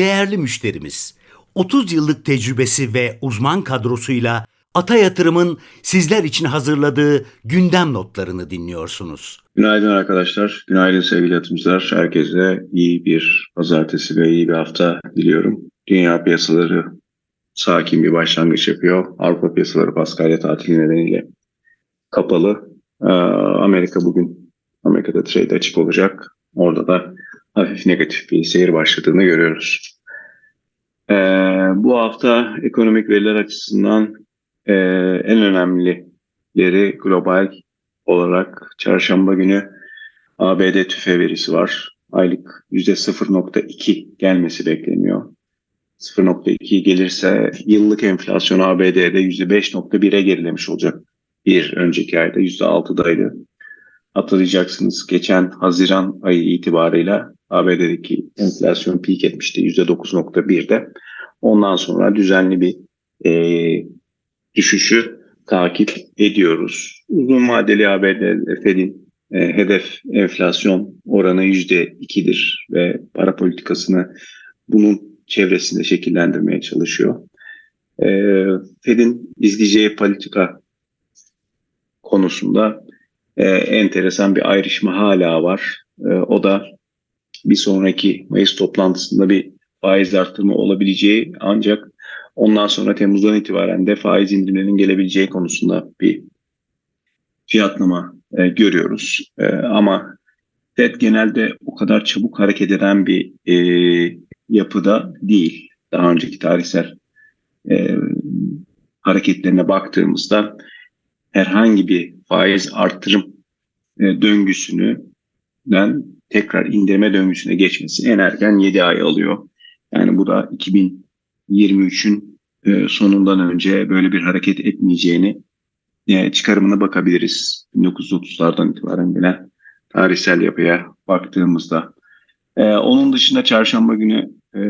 değerli müşterimiz. 30 yıllık tecrübesi ve uzman kadrosuyla Ata Yatırım'ın sizler için hazırladığı gündem notlarını dinliyorsunuz. Günaydın arkadaşlar, günaydın sevgili yatırımcılar. Herkese iyi bir pazartesi ve iyi bir hafta diliyorum. Dünya piyasaları sakin bir başlangıç yapıyor. Avrupa piyasaları Paskalya tatili nedeniyle kapalı. Ee, Amerika bugün, Amerika'da trade açık olacak. Orada da hafif negatif bir seyir başladığını görüyoruz. Ee, bu hafta ekonomik veriler açısından e, en önemlileri global olarak çarşamba günü ABD tüfe verisi var. Aylık %0.2 gelmesi bekleniyor. 0.2 gelirse yıllık enflasyon ABD'de %5.1'e gerilemiş olacak. Bir önceki ayda %6'daydı. Hatırlayacaksınız geçen Haziran ayı itibarıyla ABD'deki enflasyon peak etmişti %9.1'de. Ondan sonra düzenli bir e, düşüşü takip ediyoruz. Uzun vadeli ABD Fed'in e, hedef enflasyon oranı %2'dir ve para politikasını bunun çevresinde şekillendirmeye çalışıyor. E, Fed'in izleyeceği politika konusunda e, enteresan bir ayrışma hala var. E, o da bir sonraki Mayıs toplantısında bir faiz artırımı olabileceği ancak ondan sonra Temmuz'dan itibaren de faiz indirimlerinin gelebileceği konusunda bir fiyatlama e, görüyoruz. E, ama FED genelde o kadar çabuk hareket eden bir e, yapıda değil. Daha önceki tarihsel e, hareketlerine baktığımızda herhangi bir faiz artırım e, döngüsünden tekrar indirme döngüsüne geçmesi en erken 7 ay alıyor. Yani bu da 2023'ün e, sonundan önce böyle bir hareket etmeyeceğini e, çıkarımına bakabiliriz. 1930'lardan itibaren gelen tarihsel yapıya baktığımızda. E, onun dışında çarşamba günü e,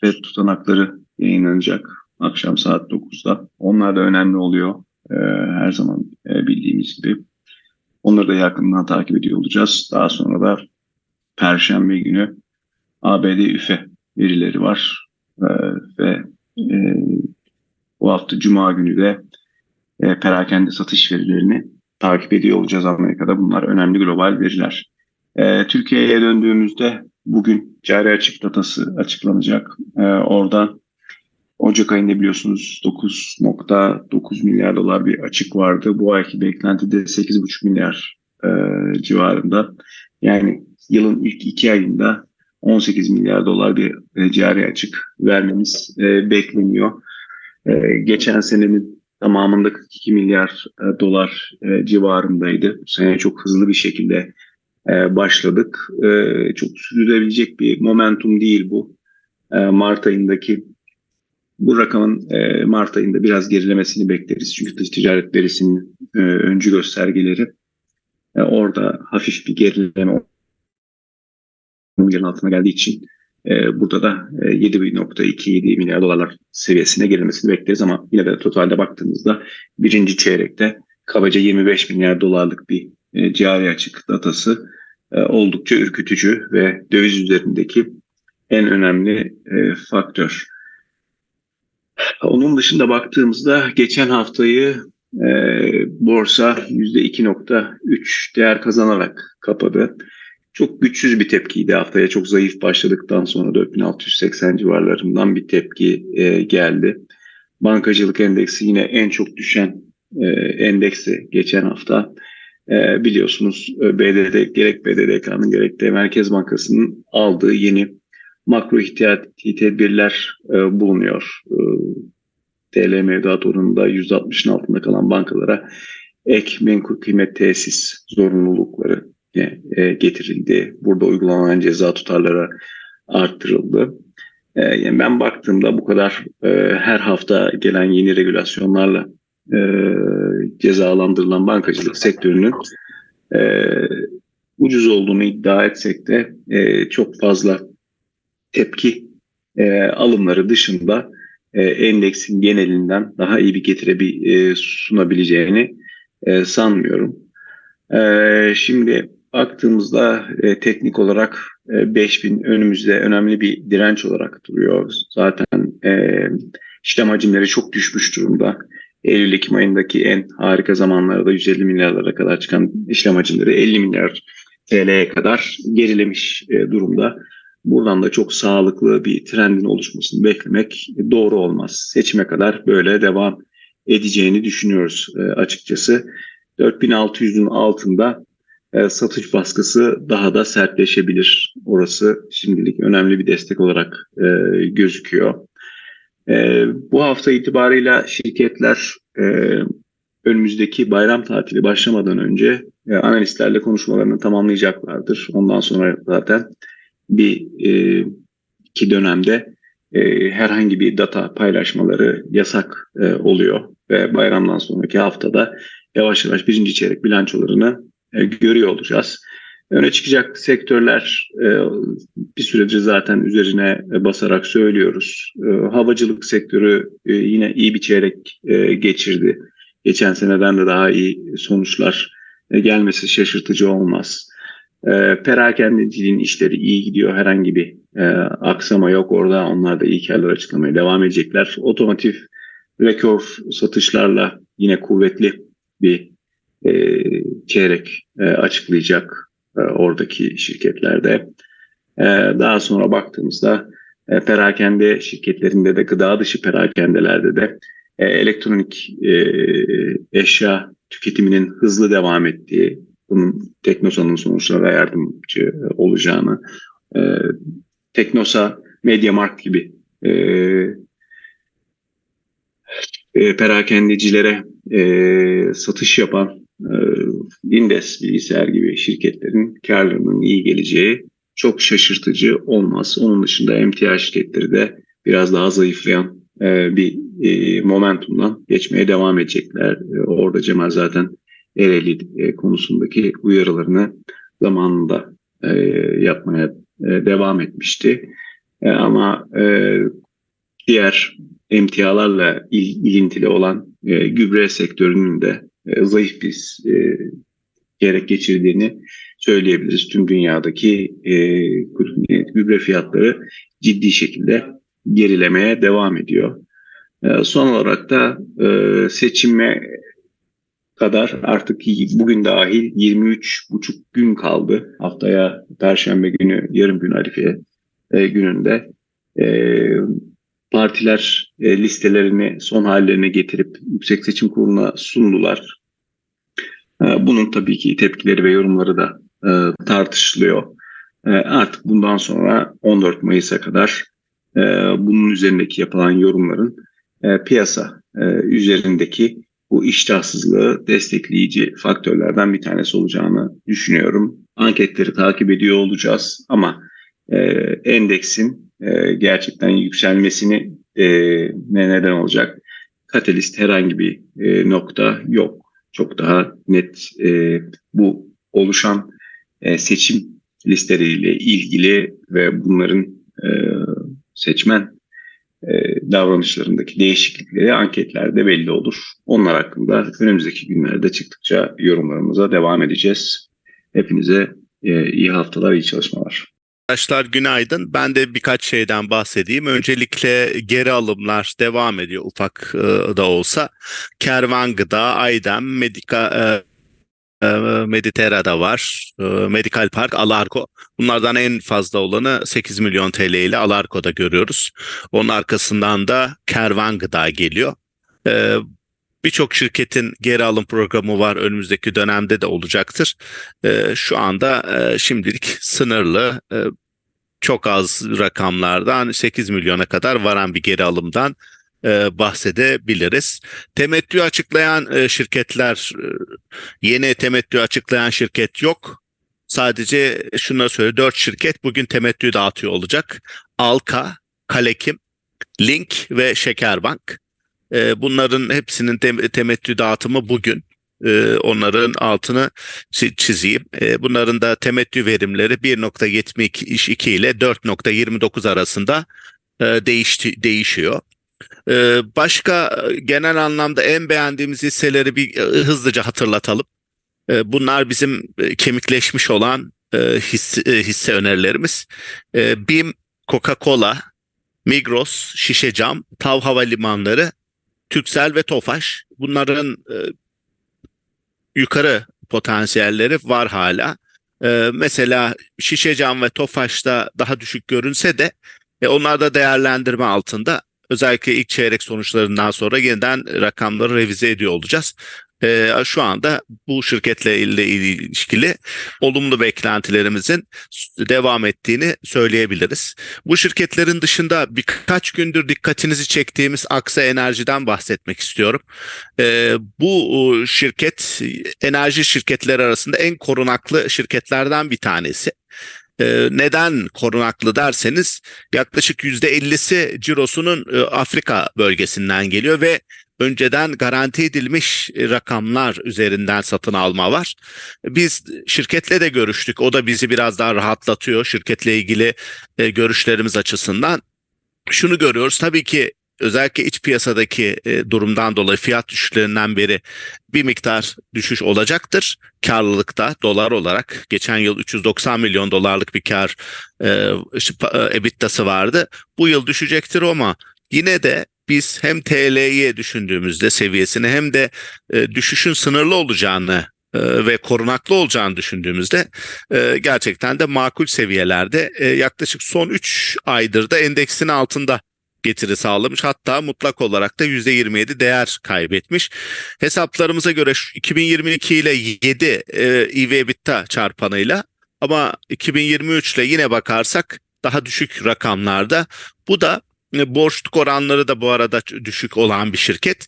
FED tutanakları yayınlanacak akşam saat 9'da. Onlar da önemli oluyor her zaman bildiğimiz gibi. Onları da yakından takip ediyor olacağız. Daha sonra da Perşembe günü ABD üfe verileri var e, ve e, bu hafta Cuma günü de e, perakende satış verilerini takip ediyor olacağız Amerika'da. Bunlar önemli global veriler. E, Türkiye'ye döndüğümüzde bugün cari açık datası açıklanacak. E, orada Ocak ayında biliyorsunuz 9.9 milyar dolar bir açık vardı. Bu ayki beklenti de 8.5 milyar e, civarında. Yani yılın ilk iki ayında 18 milyar dolar bir e, cari açık vermemiz e, bekleniyor. E, geçen senenin tamamında 42 milyar e, dolar e, civarındaydı. Bu sene çok hızlı bir şekilde e, başladık. E, çok sürdürülebilecek bir momentum değil bu. E, Mart ayındaki bu rakamın e, Mart ayında biraz gerilemesini bekleriz. Çünkü dış ticaret verisinin e, öncü göstergeleri e, orada hafif bir gerileme milyarın altına geldiği için e, burada da e, 7.2-7 milyar dolarlar seviyesine gerilmesini bekleriz ama yine de totalde baktığımızda birinci çeyrekte kabaca 25 milyar dolarlık bir e, cari açık datası e, oldukça ürkütücü ve döviz üzerindeki en önemli e, faktör. Onun dışında baktığımızda geçen haftayı e, borsa %2.3 değer kazanarak kapadı. Çok güçsüz bir tepkiydi haftaya. Çok zayıf başladıktan sonra 4680 civarlarından bir tepki e, geldi. Bankacılık endeksi yine en çok düşen e, endekse geçen hafta. E, biliyorsunuz e, BDD gerek BDDK'nın gerek de Merkez Bankası'nın aldığı yeni makro ihtiyati tedbirler e, bulunuyor. E, TL mevduat oranında %60'ın altında kalan bankalara ek menkul kıymet tesis zorunlulukları e, getirildi. Burada uygulanan ceza tutarları arttırıldı. E, yani ben baktığımda bu kadar e, her hafta gelen yeni regülasyonlarla e, cezalandırılan bankacılık sektörünün e, ucuz olduğunu iddia etsek de e, çok fazla tepki e, alımları dışında e, endeksin genelinden daha iyi bir getire bir e, sunabileceğini e, sanmıyorum. E, şimdi baktığımızda e, teknik olarak e, 5000 önümüzde önemli bir direnç olarak duruyor. Zaten e, işlem hacimleri çok düşmüş durumda. Eylül-Ekim ayındaki en harika zamanlarda 150 milyarlara kadar çıkan işlem hacimleri 50 milyar TL'ye kadar gerilemiş e, durumda. Buradan da çok sağlıklı bir trendin oluşmasını beklemek doğru olmaz. Seçime kadar böyle devam edeceğini düşünüyoruz e, açıkçası. 4600'ün altında e, satış baskısı daha da sertleşebilir. Orası şimdilik önemli bir destek olarak e, gözüküyor. Bu hafta itibarıyla şirketler önümüzdeki bayram tatili başlamadan önce analistlerle konuşmalarını tamamlayacaklardır. Ondan sonra zaten bir e, iki dönemde e, herhangi bir data paylaşmaları yasak e, oluyor ve bayramdan sonraki haftada yavaş yavaş birinci çeyrek bilançolarını e, görüyor olacağız. Öne çıkacak sektörler e, bir süredir zaten üzerine basarak söylüyoruz. E, havacılık sektörü e, yine iyi bir çeyrek e, geçirdi. Geçen seneden de daha iyi sonuçlar e, gelmesi şaşırtıcı olmaz. E, perakendeciliğin işleri iyi gidiyor. Herhangi bir e, aksama yok orada. Onlar da iyi karlar açıklamaya devam edecekler. Otomotiv rekor satışlarla yine kuvvetli bir e, çeyrek e, açıklayacak e, oradaki şirketlerde. E, daha sonra baktığımızda e, perakende şirketlerinde de gıda dışı perakendelerde de e, elektronik e, eşya tüketiminin hızlı devam ettiği, bunun Teknosa'nın sonuçlara yardımcı olacağını, e, Teknosa, Mediamarkt gibi e, e, perakendecilere e, satış yapan e, Indes bilgisayar gibi şirketlerin karlarının iyi geleceği çok şaşırtıcı olmaz. Onun dışında emtia şirketleri de biraz daha zayıflayan e, bir e, momentumdan geçmeye devam edecekler. E, orada Cemal zaten Ereğli e, konusundaki uyarılarını zamanında e, yapmaya e, devam etmişti. E, ama e, diğer emtialarla il, ilintili olan e, gübre sektörünün de e, zayıf bir e, gerek geçirdiğini söyleyebiliriz. Tüm dünyadaki e, gübre fiyatları ciddi şekilde gerilemeye devam ediyor. E, son olarak da e, seçime kadar artık bugün dahil 23,5 gün kaldı. Haftaya Perşembe günü, yarım gün Arife e, gününde e, partiler e, listelerini son hallerine getirip Yüksek Seçim Kurulu'na sundular. E, bunun tabii ki tepkileri ve yorumları da e, tartışılıyor. E, artık bundan sonra 14 Mayıs'a kadar e, bunun üzerindeki yapılan yorumların e, piyasa e, üzerindeki bu iştahsızlığı destekleyici faktörlerden bir tanesi olacağını düşünüyorum. Anketleri takip ediyor olacağız ama e, endeksin e, gerçekten yükselmesini e, ne neden olacak? Katalist herhangi bir e, nokta yok. Çok daha net e, bu oluşan e, seçim listeleriyle ilgili ve bunların e, seçmen davranışlarındaki değişiklikleri anketlerde belli olur. Onlar hakkında önümüzdeki günlerde çıktıkça yorumlarımıza devam edeceğiz. Hepinize e, iyi haftalar, iyi çalışmalar. Arkadaşlar günaydın. Ben de birkaç şeyden bahsedeyim. Öncelikle geri alımlar devam ediyor ufak e, da olsa. Kervan Gıda, Aydem, Medika, e, e, Mediterra'da var. E, Medikal Park, Alarko. Bunlardan en fazla olanı 8 milyon TL ile Alarko'da görüyoruz. Onun arkasından da Kervan Gıda geliyor. E, Birçok şirketin geri alım programı var önümüzdeki dönemde de olacaktır. Şu anda e, şimdilik sınırlı e, çok az rakamlardan 8 milyona kadar varan bir geri alımdan e, bahsedebiliriz. Temettü açıklayan e, şirketler e, yeni temettü açıklayan şirket yok. Sadece şunları söyle 4 şirket bugün temettü dağıtıyor olacak. Alka, Kalekim, Link ve Şekerbank. Bunların hepsinin tem- temettü dağıtımı bugün. Onların altını çi- çizeyim. Bunların da temettü verimleri 1.72 ile 4.29 arasında değişti, değişiyor. E, başka e, genel anlamda en beğendiğimiz hisseleri bir e, hızlıca hatırlatalım. E, bunlar bizim e, kemikleşmiş olan hisse, hisse önerilerimiz. E, BİM, Coca-Cola, Migros, Şişecam, Tav Havalimanları, Türksel ve Tofaş. Bunların yukarı potansiyelleri var hala. Mesela Şişecam ve Tofaş'ta daha düşük görünse de e, onlar da değerlendirme altında. Özellikle ilk çeyrek sonuçlarından sonra yeniden rakamları revize ediyor olacağız. E, şu anda bu şirketle ilişkili olumlu beklentilerimizin devam ettiğini söyleyebiliriz. Bu şirketlerin dışında birkaç gündür dikkatinizi çektiğimiz Aksa Enerji'den bahsetmek istiyorum. E, bu şirket enerji şirketleri arasında en korunaklı şirketlerden bir tanesi. Ee, neden korunaklı derseniz yaklaşık %50'si cirosunun e, Afrika bölgesinden geliyor ve önceden garanti edilmiş e, rakamlar üzerinden satın alma var. Biz şirketle de görüştük. O da bizi biraz daha rahatlatıyor şirketle ilgili e, görüşlerimiz açısından. Şunu görüyoruz tabii ki özellikle iç piyasadaki e, durumdan dolayı fiyat düşüşlerinden beri bir miktar düşüş olacaktır. Karlılıkta dolar olarak geçen yıl 390 milyon dolarlık bir kar e, e, vardı. Bu yıl düşecektir ama yine de biz hem TL'yi düşündüğümüzde seviyesini hem de e, düşüşün sınırlı olacağını ve korunaklı olacağını düşündüğümüzde gerçekten de makul seviyelerde yaklaşık son 3 aydır da endeksin altında getiri sağlamış. Hatta mutlak olarak da %27 değer kaybetmiş. Hesaplarımıza göre 2022 ile 7 e, EV/EBITDA çarpanıyla ama 2023 ile yine bakarsak daha düşük rakamlarda. Bu da e, borçluk oranları da bu arada düşük olan bir şirket.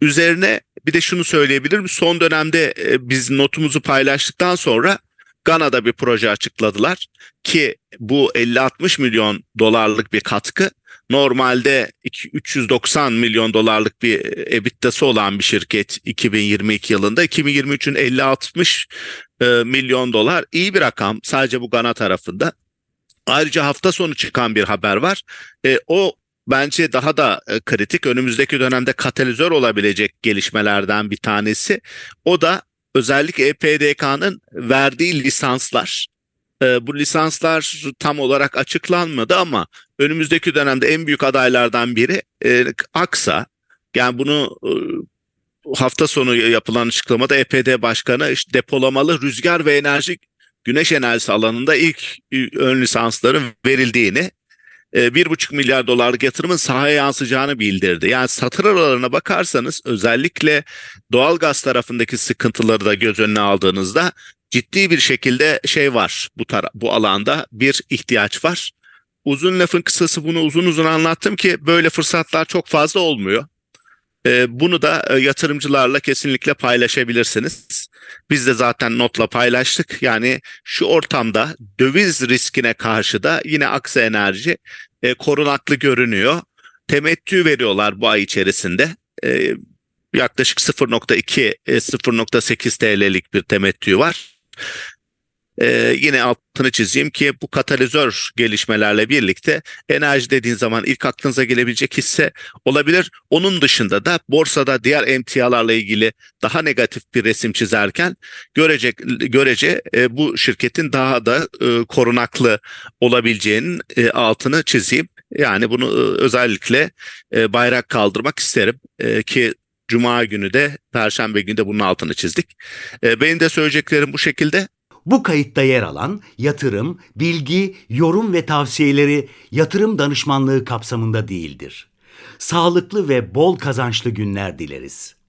Üzerine bir de şunu söyleyebilirim. Son dönemde e, biz notumuzu paylaştıktan sonra Gana'da bir proje açıkladılar ki bu 50-60 milyon dolarlık bir katkı normalde 390 milyon dolarlık bir EBITDA'sı olan bir şirket 2022 yılında 2023'ün 50-60 e, milyon dolar iyi bir rakam sadece bu Gana tarafında. Ayrıca hafta sonu çıkan bir haber var. E, o bence daha da e, kritik önümüzdeki dönemde katalizör olabilecek gelişmelerden bir tanesi. O da özellikle EPDK'nın verdiği lisanslar. E, bu lisanslar tam olarak açıklanmadı ama önümüzdeki dönemde en büyük adaylardan biri e, Aksa. Yani bunu e, hafta sonu yapılan açıklamada EPD Başkanı işte depolamalı rüzgar ve enerji güneş enerjisi alanında ilk ön lisansların verildiğini e, bir buçuk milyar dolarlık yatırımın sahaya yansıyacağını bildirdi. Yani satır aralarına bakarsanız özellikle doğal gaz tarafındaki sıkıntıları da göz önüne aldığınızda ciddi bir şekilde şey var bu tara- bu alanda bir ihtiyaç var. Uzun lafın kısası bunu uzun uzun anlattım ki böyle fırsatlar çok fazla olmuyor. Ee, bunu da e, yatırımcılarla kesinlikle paylaşabilirsiniz. Biz de zaten notla paylaştık. Yani şu ortamda döviz riskine karşı da yine Aksa Enerji e, korunaklı görünüyor. Temettü veriyorlar bu ay içerisinde. E, yaklaşık 0.2 e, 0.8 TL'lik bir temettü var. Ee, yine altını çizeyim ki bu katalizör gelişmelerle birlikte enerji dediğin zaman ilk aklınıza gelebilecek hisse olabilir. Onun dışında da borsada diğer emtialarla ilgili daha negatif bir resim çizerken görece, görece e, bu şirketin daha da e, korunaklı olabileceğinin e, altını çizeyim. Yani bunu e, özellikle e, bayrak kaldırmak isterim e, ki Cuma günü de Perşembe günü de bunun altını çizdik. E, benim de söyleyeceklerim bu şekilde. Bu kayıtta yer alan yatırım, bilgi, yorum ve tavsiyeleri yatırım danışmanlığı kapsamında değildir. Sağlıklı ve bol kazançlı günler dileriz.